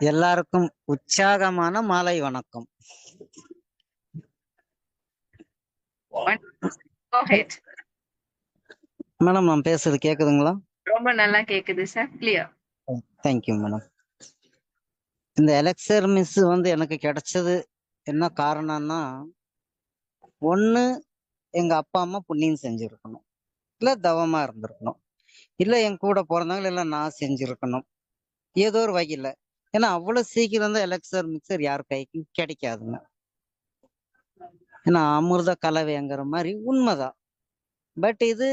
எல்லாருக்கும் உற்சாகமான மாலை வணக்கம். மேடம் நான் பேசுறது கேக்குதுங்களா? ரொம்ப நல்லா கேக்குது சார் கிளியர் தேங்க்யூ மேடம் இந்த எலெக்சர் மிஸ் வந்து எனக்கு கிடைச்சது என்ன காரணம்னா ஒண்ணு எங்க அப்பா அம்மா புண்ணியம் செஞ்சிருக்கணும். இல்ல தவமா இருந்திருக்கணும். இல்ல என் கூட பிறந்தவங்க இல்ல நான் செஞ்சிருக்கணும். ஏதோ ஒரு வகையில. ஏன்னா அவ்வளவு சீக்கிரம் தான் எலெக்சர் மிக்சர் யார் கைக்கும் கிடைக்காதுங்க. ஏன்னா அமிர்த கலவைங்கிற மாதிரி உண்மைதான். பட் இது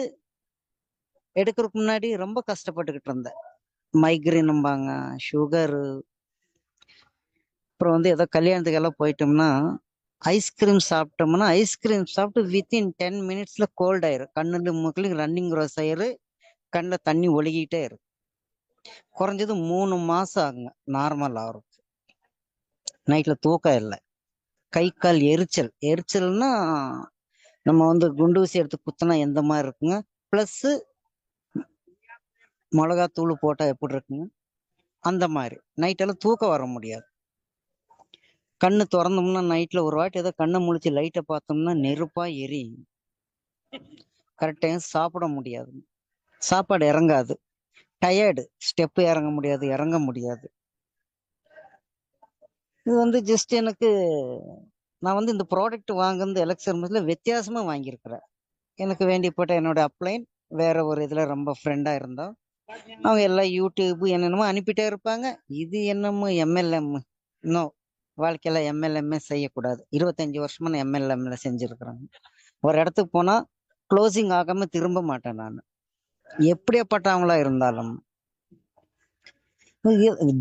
எடுக்கிறதுக்கு முன்னாடி ரொம்ப கஷ்டப்பட்டுக்கிட்டு இருந்தேன். மைக்ரைனும்பாங்க சுகரு அப்புறம் வந்து ஏதோ கல்யாணத்துக்கு எல்லாம் போயிட்டோம்னா ஐஸ்கிரீம் சாப்பிட்டோம்னா ஐஸ்கிரீம் சாப்பிட்டு வித்தின் டென் மினிட்ஸ்ல கோல்ட் ஆயிரும். கண்ணுல மூக்கிலையும் ரன்னிங் ரோஸ் ஆயிரு கண்ணில் தண்ணி ஒழுகிட்டே இருக்கு குறைஞ்சது மூணு மாசம் ஆகுங்க. நார்மல் ஆகிறதுக்கு. நைட்ல தூக்கம் இல்லை. கை கால் எரிச்சல். எரிச்சல்னா நம்ம வந்து குண்டு ஊசி எடுத்து குத்தினா எந்த மாதிரி இருக்குங்க? ப்ளஸ் மிளகாத்தூள் போட்டா எப்படி இருக்குங்க? அந்த மாதிரி. நைட்டெல்லாம் தூக்கம் வர முடியாது. கண்ணு திறந்தோம்னா நைட்ல ஒரு வாட்டி ஏதோ கண்ணை முழிச்சு லைட்டை பார்த்தோம்னா நெருப்பா எரியும். கரெக்ட் டைம் சாப்பிட முடியாது சாப்பாடு இறங்காது. டயர்டு ஸ்டெப்பு இறங்க முடியாது இறங்க முடியாது. இது வந்து ஜஸ்ட் எனக்கு நான் வந்து இந்த ப்ராடக்ட் வாங்குறது எலக்ஷன் மிஸ்ல வித்தியாசமா வாங்கியிருக்கிறேன். எனக்கு வேண்டியப்பட்ட என்னோட அப்ளைன் வேற ஒரு இதுல ரொம்ப ஃப்ரெண்டா இருந்தோம் அவங்க எல்லாம் யூடியூப் என்னென்னமோ அனுப்பிட்டே இருப்பாங்க. இது என்னமோ எம்எல்எம் இன்னும் வாழ்க்கையில எம்எல்எம்ஏ செய்யக்கூடாது. இருபத்தஞ்சு வருஷமா நான் எம்எல்எம்ல செஞ்சிருக்கிறேன். ஒரு இடத்துக்கு போனா க்ளோசிங் ஆகாம திரும்ப மாட்டேன் நான். எப்படியாப்பட்டவங்களா இருந்தாலும்.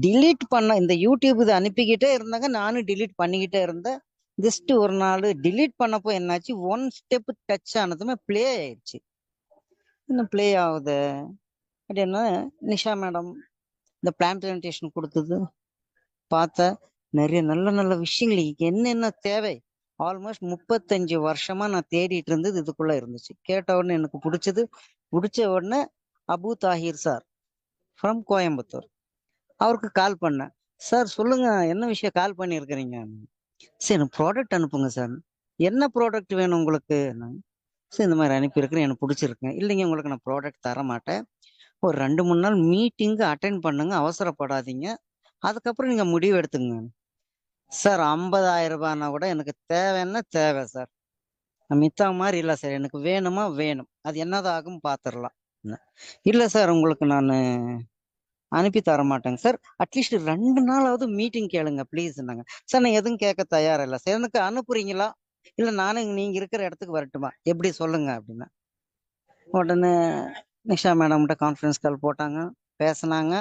டிலீட் பண்ண இந்த யூடியூப் இது அனுப்பிக்கிட்டே இருந்தாங்க நானும் டிலீட் பண்ணிக்கிட்டே இருந்தேன். ஜஸ்ட் ஒரு நாள் டிலீட் பண்ணப்போ என்னாச்சு? ஒன் ஸ்டெப் டச் ஆனதுமே ப்ளே ஆயிடுச்சு. இன்னும் ப்ளே ஆகுது. அப்படின்னா நிஷா மேடம் இந்த பிளான் பிரசன்டேஷன் கொடுத்தது. பார்த்த நிறைய நல்ல நல்ல விஷயங்கள். என்னென்ன தேவை? ஆல்மோஸ்ட் முப்பத்தஞ்சு வருஷமா நான் தேடிட்டு இருந்தது இதுக்குள்ள இருந்துச்சு. கேட்ட உடனே எனக்கு பிடிச்சது. பிடிச்ச உடனே அபு தாஹிர் சார் ஃப்ரம் கோயம்புத்தூர். அவருக்கு கால் பண்ணேன். சார் சொல்லுங்க என்ன விஷயம் கால் பண்ணியிருக்கிறீங்க? சரி எனக்கு ப்ராடக்ட் அனுப்புங்க சார் என்ன ப்ராடக்ட் வேணும் உங்களுக்கு? சரி இந்த மாதிரி அனுப்பியிருக்கிறேன். எனக்கு பிடிச்சிருக்கேன் இல்லைங்க உங்களுக்கு நான் ப்ராடக்ட் தர மாட்டேன் ஒரு ரெண்டு மூணு நாள் மீட்டிங்கு அட்டென்ட் பண்ணுங்க. அவசரப்படாதீங்க. அதுக்கப்புறம் நீங்கள் முடிவு எடுத்துங்க சார் ஐம்பதாயிரம் ரூபாய்னா கூட எனக்கு தேவைன்னா தேவை சார். மித்தா மாதிரி இல்லை சார். எனக்கு வேணுமா? வேணும். அது என்னதாகும் பார்த்துடலாம் இல்லை சார். உங்களுக்கு நான் அனுப்பி தர மாட்டேங்க சார். அட்லீஸ்ட் ரெண்டு நாளாவது மீட்டிங் கேளுங்க ப்ளீஸ்னாங்க சார் நான் எதுவும் கேட்க தயாரா இல்லை சார். எனக்கு அனுப்புறீங்களா? இல்லை நானும் நீங்கள் இருக்கிற இடத்துக்கு வரட்டுமா? எப்படி சொல்லுங்க அப்படின்னா. உடனே நிஷா மேடம்கிட்ட கான்ஃபரன்ஸ் கால் போட்டாங்க. பேசினாங்க.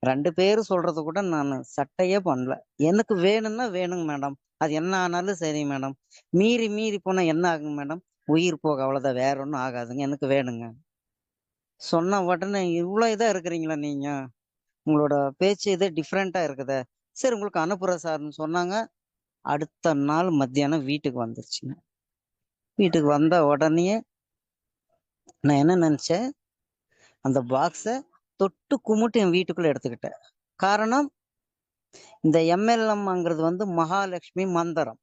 ரெண்டு பேரும் சொல்றது கூட நான் சட்டையே பண்ணல எனக்கு வேணும்னா வேணுங்க மேடம். அது என்ன ஆனாலும் சரி மேடம். மீறி மீறி போனா என்ன ஆகுங்க மேடம்? உயிர் போக அவ்வளோதான் வேற ஒன்றும் ஆகாதுங்க. எனக்கு வேணுங்க. சொன்ன உடனே இவ்வளோ இதாக இருக்கிறீங்களா நீங்க? உங்களோட பேச்சு இதே டிஃப்ரெண்ட்டாக இருக்குதே. சரி உங்களுக்கு அனுப்புற சார்னு சொன்னாங்க. அடுத்த நாள் மத்தியானம் வீட்டுக்கு வந்துருச்சுங்க. வீட்டுக்கு வந்த உடனே நான் என்ன நினச்சேன்? அந்த பாக்ஸை தொட்டு கும்பிட்டு என் வீட்டுக்குள்ள எடுத்துக்கிட்டேன். காரணம் இந்த எம்எல்எம்ங்கிறது வந்து மகாலட்சுமி மந்திரம்.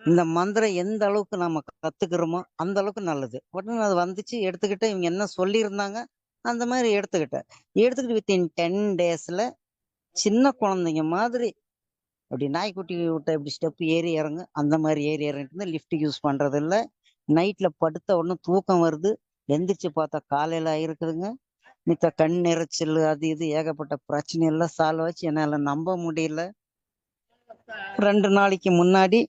இந்த மந்திரம் எந்த அளவுக்கு நம்ம கத்துக்கிறோமோ அந்த அளவுக்கு நல்லது. உடனே அது வந்துச்சு எடுத்துக்கிட்டு இவங்க என்ன சொல்லியிருந்தாங்க அந்த மாதிரி எடுத்துக்கிட்டேன். எடுத்துக்கிட்டு வித்தின் டென் டேஸ்ல சின்ன குழந்தைங்க மாதிரி அப்படி நாய்க்குட்டி விட்ட இப்படி ஸ்டெப் ஏறி இறங்கு அந்த மாதிரி ஏறி இறங்கிட்டு லிஃப்ட் யூஸ் பண்றது இல்லை நைட்ல படுத்த உடனே தூக்கம் வருது. எந்திரிச்சு பார்த்தா காலையில இருக்குதுங்க மித்த கண் எரிச்சல் அது இது ஏகப்பட்ட பிரச்சனை எல்லாம் சால்வ் ஆச்சு. என்னால நம்ப முடியல. ரெண்டு நாளைக்கு முன்னாடி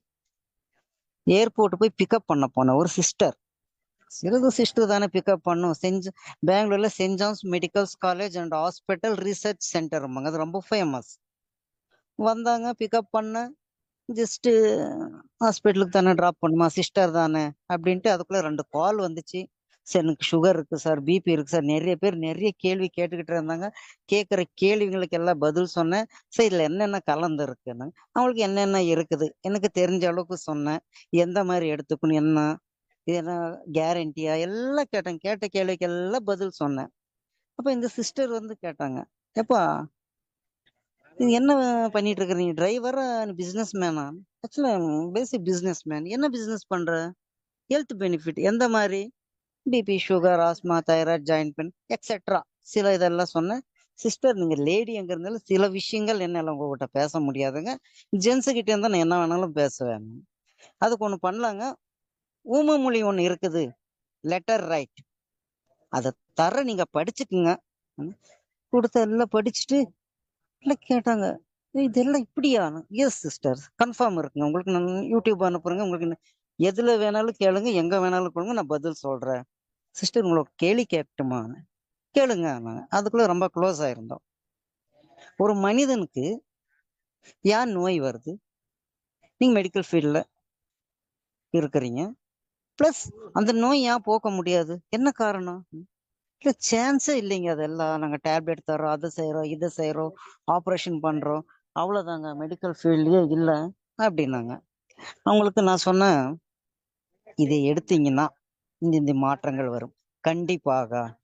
ஏர்போர்ட் போய் பிக்கப் பண்ண போனேன். ஒரு சிஸ்டர் சிறிது சிஸ்டர் தானே பிக்கப் பண்ணும். செஞ்சு பெங்களூர்ல Saint John's medicals college and hospital research centre அது ரொம்ப ஃபேமஸ் வந்தாங்க பிக்கப் பண்ண ஜஸ்ட் ஹாஸ்பிட்டலுக்கு தானே ட்ராப் பண்ணுமா? சிஸ்டர் தானே. அப்படின்ட்டு அதுக்குள்ள ரெண்டு கால் வந்துச்சு. சார் எனக்கு சுகர் இருக்கு சார் பிபி இருக்கு சார். நிறைய பேர் நிறைய கேள்வி கேட்டுக்கிட்டு இருந்தாங்க. கேட்குற கேள்விங்களுக்கு எல்லாம் பதில் சொன்னேன். சார் இதில் என்னென்ன கலந்து இருக்குன்னு? அவங்களுக்கு என்னென்ன இருக்குது? எனக்கு தெரிஞ்ச அளவுக்கு சொன்னேன். எந்த மாதிரி எடுத்துக்கணும் என்ன? இது என்ன கேரண்டியா எல்லாம் கேட்டேன். கேட்ட கேள்விக்கு எல்லாம் பதில் சொன்னேன். அப்போ இந்த சிஸ்டர் வந்து கேட்டாங்க. எப்பா இது என்ன பண்ணிட்டு இருக்கிறீங்க டிரைவரா பிசினஸ் மேனா ஆக்சுவலா பேசிக் பிசினஸ் மேன் என்ன பிசினஸ் பண்ற? ஹெல்த் பெனிஃபிட் எந்த மாதிரி? BP sugar asthma thyroid join pain etcetera சில இதெல்லாம் சொன்னேன் சிஸ்டர் நீங்க லேடி எங்க இருந்தாலும் சில விஷயங்கள் என்னால உங்ககிட்ட பேச முடியாதுங்க. ஜென்ஸு கிட்ட இருந்தா நான் என்ன வேணாலும் பேசுவேன். அதுக்கு ஒன்று பண்ணலாங்க. ஊம மொழி ஒன்று இருக்குது. லெட்டர் ரைட் அதை தர நீங்க படிச்சுக்குங்க. கொடுத்த எல்லாம் படிச்சுட்டு இல்லை கேட்டாங்க. இதெல்லாம் இப்படியா? எஸ் சிஸ்டர் கன்ஃபார்ம் இருக்குங்க. உங்களுக்கு நான் யூடியூப் அனுப்புறேங்க. உங்களுக்கு எதுல வேணாலும் கேளுங்க எங்க வேணாலும் கொடுங்க நான் பதில் சொல்றேன். சிஸ்டர் உங்களுக்கு கேள்வி கேட்கட்டுமா கேளுங்க நாங்கள் அதுக்குள்ள ரொம்ப க்ளோஸ் ஆயிருந்தோம். ஒரு மனிதனுக்கு ஏன் நோய் வருது? நீங்க மெடிக்கல் ஃபீல்ட்ல இருக்கிறீங்க. ப்ளஸ் அந்த நோய் ஏன் போக்க முடியாது? என்ன காரணம்? இல்லை சான்ஸே இல்லைங்க அதெல்லாம். நாங்கள் டேப்லெட் தரோம் அதை செய்கிறோம் இதை செய்கிறோம் ஆப்ரேஷன் பண்ணுறோம் அவ்வளோதாங்க மெடிக்கல் ஃபீல்ட்லேயே இல்லை அப்படின்னாங்க. அவங்களுக்கு நான் சொன்னேன் இதை எடுத்தீங்கன்னா இந்த இந்த மாற்றங்கள் வரும். கண்டிப்பாக.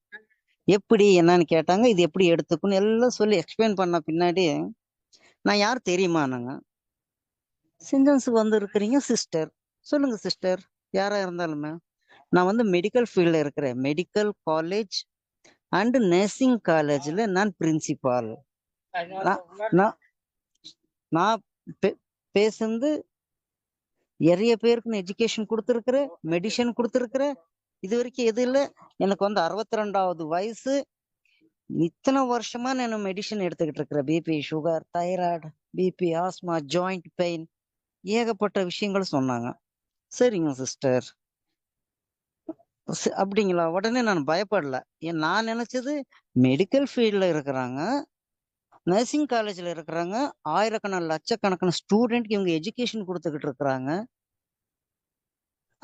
எப்படி என்னன்னு கேட்டாங்க இது எப்படி எடுத்துக்கணும் எல்லாம் சொல்லி எக்ஸ்பிளைன் பண்ண பின்னாடி நான் யார் தெரியுமா நாங்க சிங்கன்ஸுக்கு வந்து இருக்கிறீங்க சிஸ்டர் சொல்லுங்க சிஸ்டர் யாரா இருந்தாலுமே. நான் வந்து மெடிக்கல் ஃபீல்டில் இருக்கிறேன். மெடிக்கல் காலேஜ் அண்ட் நர்சிங் காலேஜில் நான் பிரின்சிபால் நான் நான் பே- பேசுனது நிறைய பேருக்கு நான் எஜுகேஷன் கொடுத்துருக்குறேன் மெடிசன் கொடுத்துருக்குறேன். இது வரைக்கும் எது இல்லை. எனக்கு வந்து அறுபத்தி ரெண்டாவது வயசு. இத்தனை வருஷமா நான் மெடிசன் எடுத்துக்கிட்டு இருக்கிறேன். BP sugar thyroid BP asthma joint pain ஏகப்பட்ட விஷயங்கள் சொன்னாங்க. சரிங்க சிஸ்டர் அப்படிங்களா? உடனே நான் பயப்படல. ஏன் நான் நினைச்சது மெடிக்கல் ஃபீல்ட்ல இருக்கிறாங்க. நர்சிங் காலேஜில் இருக்கிறாங்க ஆயிரக்கணக்கான லட்சக்கணக்கான ஸ்டூடெண்ட்க்கு இவங்க எஜுகேஷன் கொடுத்துக்கிட்டு இருக்கிறாங்க.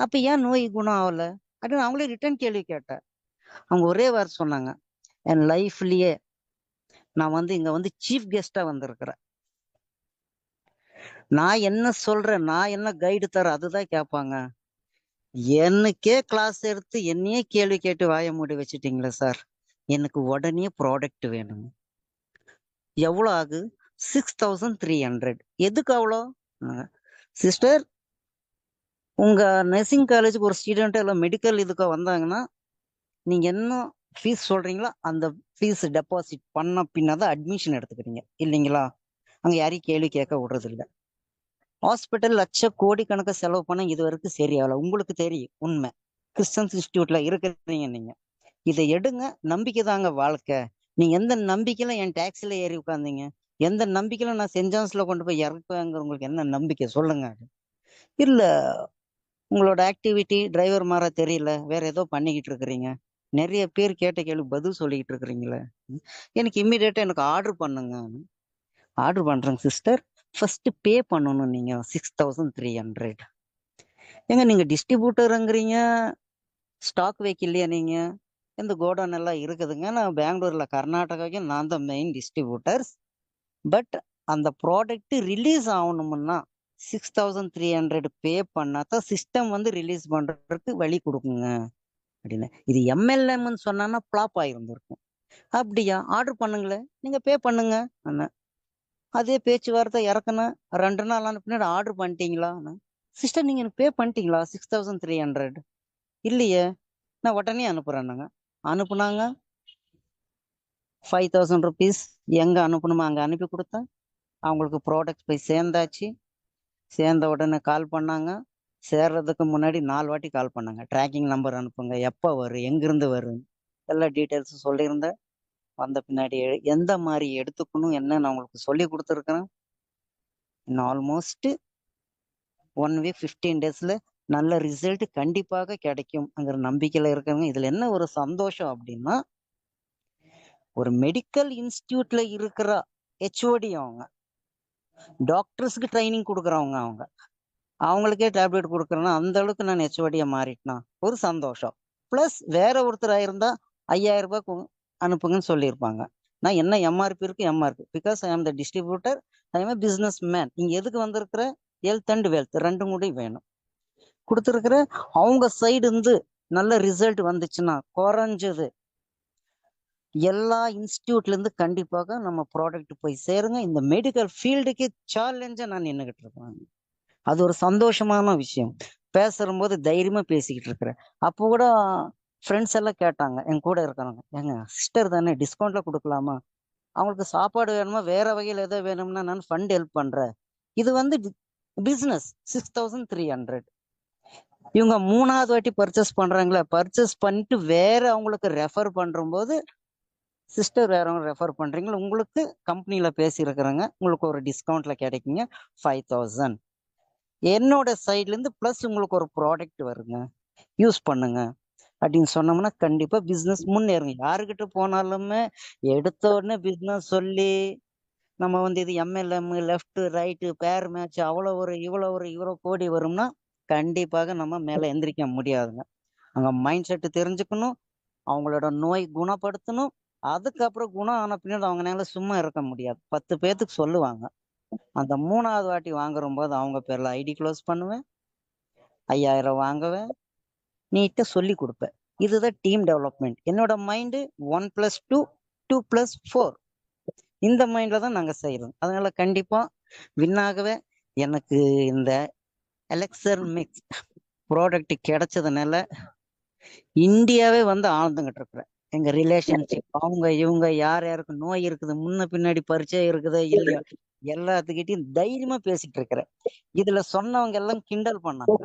அப்போ ஏன் நோய் குணம் ஆகலை? அப்படின்னு அவங்களே ரிட்டர்ன் கேள்வி கேட்டேன் அவங்க ஒரே வாரம் சொன்னாங்க என் லைஃப்லயே நான் வந்து இங்கே வந்து சீஃப் கெஸ்ட்டாக வந்திருக்கிறேன். நான் என்ன சொல்றேன்? நான் என்ன கைடு தரேன்? அதுதான் கேட்பாங்க. எனக்கே கிளாஸ் எடுத்து என்னையே கேள்வி கேட்டு வாய மூடி வச்சுட்டீங்களே சார் எனக்கு உடனே ப்ராடக்ட் வேணும் எவ்வளோ ஆகு சிக்ஸ் தௌசண்ட் த்ரீ ஹண்ட்ரட் எதுக்கு அவ்வளோ சிஸ்டர் உங்கள் நர்சிங் காலேஜுக்கு ஒரு ஸ்டூடெண்ட் இல்லை மெடிக்கல் இதுக்கு வந்தாங்கன்னா நீங்கள் என்ன ஃபீஸ் சொல்கிறீங்களோ அந்த ஃபீஸ் டெபாசிட் பண்ண பின்னாதான் அட்மிஷன் எடுத்துக்கிறீங்க. இல்லைங்களா? அங்கே யாரையும் கேள்வி கேட்க விடுறதில்ல. ஹாஸ்பிட்டல் லட்ச கோடி கணக்கு செலவு பண்ண இது வரைக்கும் சரியாகல. உங்களுக்கு தெரியும் உண்மை. கிறிஸ்டன்ஸ் இன்ஸ்டியூட்டில் இருக்கிறீங்க நீங்கள் இதை எடுங்க. நம்பிக்கை தாங்க வாழ்க்கை. நீங்க எந்த நம்பிக்கையில என் டாக்ஸில ஏறி உட்காந்தீங்க எந்த நம்பிக்கையில நான் சென்ட் ஜான்ஸ்ல கொண்டு போய் இறக்குவேங்கிற உங்களுக்கு என்ன நம்பிக்கை? சொல்லுங்க. இல்ல உங்களோட ஆக்டிவிட்டி டிரைவர் மாற தெரியல வேற ஏதோ பண்ணிக்கிட்டு இருக்கிறீங்க. நிறைய பேர் கேட்ட கேள்வி பதில் சொல்லிக்கிட்டு இருக்கிறீங்களே. எனக்கு இம்மிடியேட்டா எனக்கு ஆர்டர் பண்ணுங்க. ஆர்டர் பண்றேங்க சிஸ்டர் ஃபர்ஸ்ட் பே பண்ணணும் நீங்க. சிக்ஸ் தௌசண்ட் த்ரீ ஹண்ட்ரட் ஏங்க நீங்க டிஸ்ட்ரிபியூட்டருங்கிறீங்க ஸ்டாக் வைக்கலையா நீங்க? இந்த கோடவுன் எல்லாம் இருக்குதுங்க. நான் பெங்களூர்ல கர்நாடகாவுக்கு நான் தான் மெயின் டிஸ்ட்ரிபியூட்டர்ஸ் பட் அந்த ப்ராடக்ட் ரிலீஸ் ஆகணும்னா six thousand three hundred pay பண்ணா தான் சிஸ்டம் வந்து ரிலீஸ் பண்ணுறதுக்கு வழி கொடுக்குங்க. அப்படின்னு இது எம்எல்எம்னு சொன்னான்னா ஃப்ளாப் ஆகிருந்துருக்கும் அப்படியா? ஆர்டர் பண்ணுங்களேன். நீங்கள் பே பண்ணுங்க. அண்ணா. அதே பேச்சுவார்த்தை இறக்குனேன் ரெண்டு நாள் ஆன பின்னாடி ஆர்டர் பண்ணிட்டீங்களா? சிஸ்டர் நீங்கள் எனக்கு பே பண்ணிட்டீங்களா? சிக்ஸ் தௌசண்ட் த்ரீ ஹண்ட்ரட் இல்லையே. நான் உடனே அனுப்புறேன்னாங்க அனுப்புனாங்க. ஃபைவ் தௌசண்ட் ருபீஸ் எங்கே அனுப்பணுமோ அங்கே அனுப்பி கொடுத்தேன் அவங்களுக்கு ப்ராடக்ட் போய் சேர்ந்தாச்சு. சேர்ந்த உடனே கால் பண்ணாங்க. சேர்றதுக்கு முன்னாடி நாலு வாட்டி கால் பண்ணாங்க. ட்ராக்கிங் நம்பர் அனுப்புங்க. எப்போ வரும் எங்கேருந்து வரும் எல்லா டீட்டெயில்ஸும் சொல்லியிருந்தேன் வந்த பின்னாடி எ- எந்த மாதிரி எடுத்துக்கணும் என்னன்னு அவங்களுக்கு சொல்லி கொடுத்துருக்குறேன். இன்னும் ஆல்மோஸ்ட் ஒன் வீக் ஃபிஃப்டீன் டேஸில் நல்ல ரிசல்ட் கண்டிப்பாக கிடைக்கும்ங்கிற நம்பிக்கையில இருக்கிறவங்க இதுல என்ன ஒரு சந்தோஷம் அப்படின்னா ஒரு மெடிக்கல் இன்ஸ்டியூட்ல இருக்கிற ஹெச்ஓடி அவங்க டாக்டர்ஸ்க்கு ட்ரைனிங் கொடுக்குறவங்க அவங்க அவங்களுக்கே டேப்லெட் கொடுக்குறேன்னா அந்த அளவுக்கு நான் ஹெச்ஓடியா மாறிட்டேனா ஒரு சந்தோஷம். ப்ளஸ் வேற ஒருத்தர் இருந்தா ஐயாயிரம் ரூபாய் கு- அனுப்புங்கன்னு சொல்லியிருப்பாங்க. நான் என்ன எம்ஆர்பி இருக்கு MRP because I am the distributor I am business man நீங்கள் எதுக்கு வந்திருக்கிற? ஹெல்த் அண்ட் வெல்த் ரெண்டும் கூட வேணும். கொடுத்துருக்குற அவங்க சைடு இருந்து நல்ல ரிசல்ட் வந்துச்சுன்னா குறைஞ்சது. எல்லா இன்ஸ்டியூட்ல இருந்து கண்டிப்பாக நம்ம ப்ராடக்ட் போய் சேருங்க. இந்த மெடிக்கல் ஃபீல்டுக்கு சேலஞ்சா நான் நின்றுகிட்டு இருக்கேன். அது ஒரு சந்தோஷமான விஷயம். பேசும்போது தைரியமா பேசிக்கிட்டு இருக்கிறேன். அப்போ கூட ஃப்ரெண்ட்ஸ் எல்லாம் கேட்டாங்க. என் கூட இருக்கிறாங்க எங்க சிஸ்டர் தானே டிஸ்கவுண்ட்ல கொடுக்கலாமா? அவங்களுக்கு சாப்பாடு வேணுமா? வேற வகையில் ஏதோ வேணும்னா நான் ஃபண்ட் ஹெல்ப் பண்றேன். இது வந்து business six thousand three hundred இவங்க மூணாவது வாட்டி பர்ச்சேஸ் பண்றாங்களே பர்ச்சேஸ் பண்ணிட்டு வேற அவங்களுக்கு ரெஃபர் பண்ணும்போது சிஸ்டர் வேறவங்க ரெஃபர் பண்றீங்களா? உங்களுக்கு கம்பெனியில பேசியிருக்கிறாங்க. உங்களுக்கு ஒரு டிஸ்கவுண்ட்ல கிடைக்குங்க ஃபைவ் தௌசண்ட் என்னோட சைட்ல இருந்து ப்ளஸ் உங்களுக்கு ஒரு ப்ராடக்ட் வருங்க. யூஸ் பண்ணுங்க. அப்படின்னு சொன்னோம்னா கண்டிப்பா பிசினஸ் முன்னேறுங்க. யாருக்கிட்ட போனாலுமே எடுத்த உடனே பிசினஸ் சொல்லி நம்ம வந்து இது MLM left right pair match அவ்வளோ ஒரு இவ்வளோ ஒரு இவ்வளோ கோடி வரும்னா கண்டிப்பாக நம்ம மேலே எந்திரிக்க முடியாதுங்க. அங்கே மைண்ட் செட்டு தெரிஞ்சுக்கணும் அவங்களோட நோய் குணப்படுத்தணும் அதுக்கப்புறம் குணம் ஆன பின்னாடி அவங்கனால சும்மா இருக்க முடியாது. பத்து பேர்த்துக்கு சொல்லுவாங்க. அந்த மூணாவது வாட்டி வாங்குற போது அவங்க பேர்ல ஐடி க்ளோஸ் பண்ணுவேன் ஐயாயிரம் வாங்குவேன் நீட்ட சொல்லி கொடுப்பேன். இதுதான் டீம் டெவலப்மெண்ட். என்னோட mind one plus two two plus four. இந்த மைண்ட்ல தான் நாங்கள் செய்யறோம் அதனால கண்டிப்பா வின்னாகவே எனக்கு இந்த எலெக்சர் மிக்ஸ் ப்ராடக்ட் கிடைச்சதுனால இந்தியாவே வந்து ஆழ்ந்துகிட்டு இருக்கிறேன் எங்க ரிலேஷன்ஷிப் அவங்க இவங்க யார் யாருக்கு நோய் இருக்குது முன்ன பின்னாடி பரிச்சயம் இருக்குதோ இல்லையோ எல்லாத்துக்கிட்டையும் தைரியமா பேசிட்டு இருக்கிறேன் இதுல சொன்னவங்க எல்லாம் கிண்டல் பண்ணாங்க.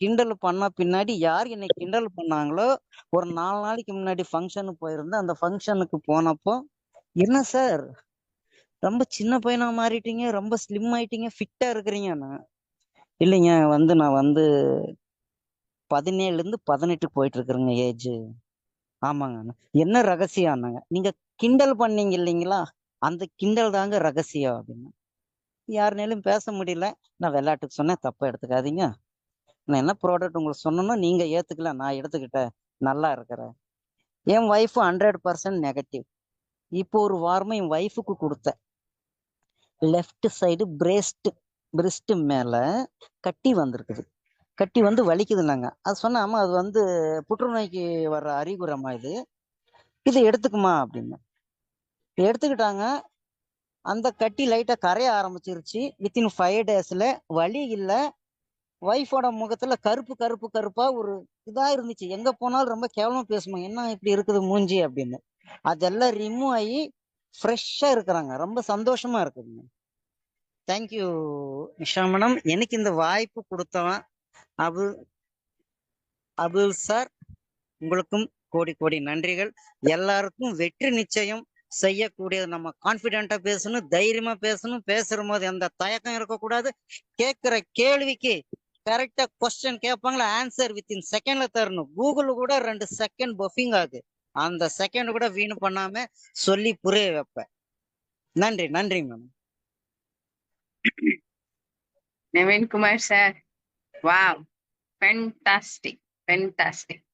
கிண்டல் பண்ண பின்னாடி யார் என்னை கிண்டல் பண்ணாங்களோ ஒரு நாலு நாளைக்கு முன்னாடி ஃபங்க்ஷனுக்கு போயிருந்தேன் அந்த ஃபங்க்ஷனுக்கு போனப்போ என்ன சார் ரொம்ப சின்ன பையனா மாறிட்டீங்க ரொம்ப ஸ்லிம் ஆயிட்டீங்க ஃபிட்டா இருக்கிறீங்க நான் இல்லைங்க வந்து நான் வந்து பதினேழுல இருந்து பதினெட்டு போயிட்டு இருக்கிறேங்க ஏஜ். ஆமாங்க. என்ன ரகசியம்னாங்க நீங்கள் கிண்டல் பண்ணீங்க இல்லைங்களா? அந்த கிண்டல் தாங்க ரகசியம் அப்படின்னு. யாருனாலும் பேச முடியல. நான் விளையாட்டுக்கு சொன்னேன் தப்பாக எடுத்துக்காதீங்க. நான் என்ன ப்ராடக்ட் உங்களுக்கு சொன்னோன்னா நீங்கள் ஏற்றுக்கல நான் எடுத்துக்கிட்டேன். நல்லா இருக்கிறேன். என் ஒய்ஃபு ஹண்ட்ரட் பர்சன்ட் நெகட்டிவ் இப்போ ஒரு வாரமாக என் ஒய்ஃபுக்கு கொடுத்தேன். லெஃப்ட் சைடு பிரேஸ்ட்டு பிரிஸ்ட் மேல கட்டி வந்திருக்குது. கட்டி வந்து வலிக்குதுன்னாங்க. அது சொன்னாம அது வந்து புற்றுநோய்க்கு வர்ற அறிகுறமா இது. இது எடுத்துக்குமா அப்படின்னு. எடுத்துக்கிட்டாங்க. அந்த கட்டி லைட்டாக கரைய ஆரம்பிச்சிருச்சு. வித்தின் ஃபைவ் டேஸில் வலி இல்லை. ஒய்ஃபோட முகத்தில் கருப்பு கருப்பு கருப்பாக ஒரு இதாக இருந்துச்சு. எங்கே போனாலும் ரொம்ப கேவலமாக பேசுமா என்ன இப்படி இருக்குது மூஞ்சி? அப்படின்னு. அதெல்லாம் ரிமூவ் ஆகி ஃப்ரெஷ்ஷாக இருக்கிறாங்க. ரொம்ப சந்தோஷமாக இருக்குதுங்க. தேங்க்யூ நிஷா மேடம் எனக்கு இந்த வாய்ப்பு கொடுத்தவன் அபுல் அபுல் சார் உங்களுக்கும் கோடி கோடி நன்றிகள். எல்லாருக்கும் வெற்றி நிச்சயம் செய்யக்கூடியது. நம்ம கான்பிடென்டா பேசணும் தைரியமா பேசணும் பேசுற போது எந்த தயக்கம் இருக்கக்கூடாது. கேட்கிற கேள்விக்கு கரெக்டா கொஸ்டின் கேட்பாங்களா ஆன்சர் வித்தின் செகண்ட்ல தரணும். கூகுள் கூட ரெண்டு செகண்ட் பஃபிங் ஆகுது. அந்த செகண்ட் கூட வீணு பண்ணாம சொல்லி புரிய வைப்பேன். நன்றி நன்றி ma'am Naveen Kumar sir. Wow. Fantastic. Fantastic.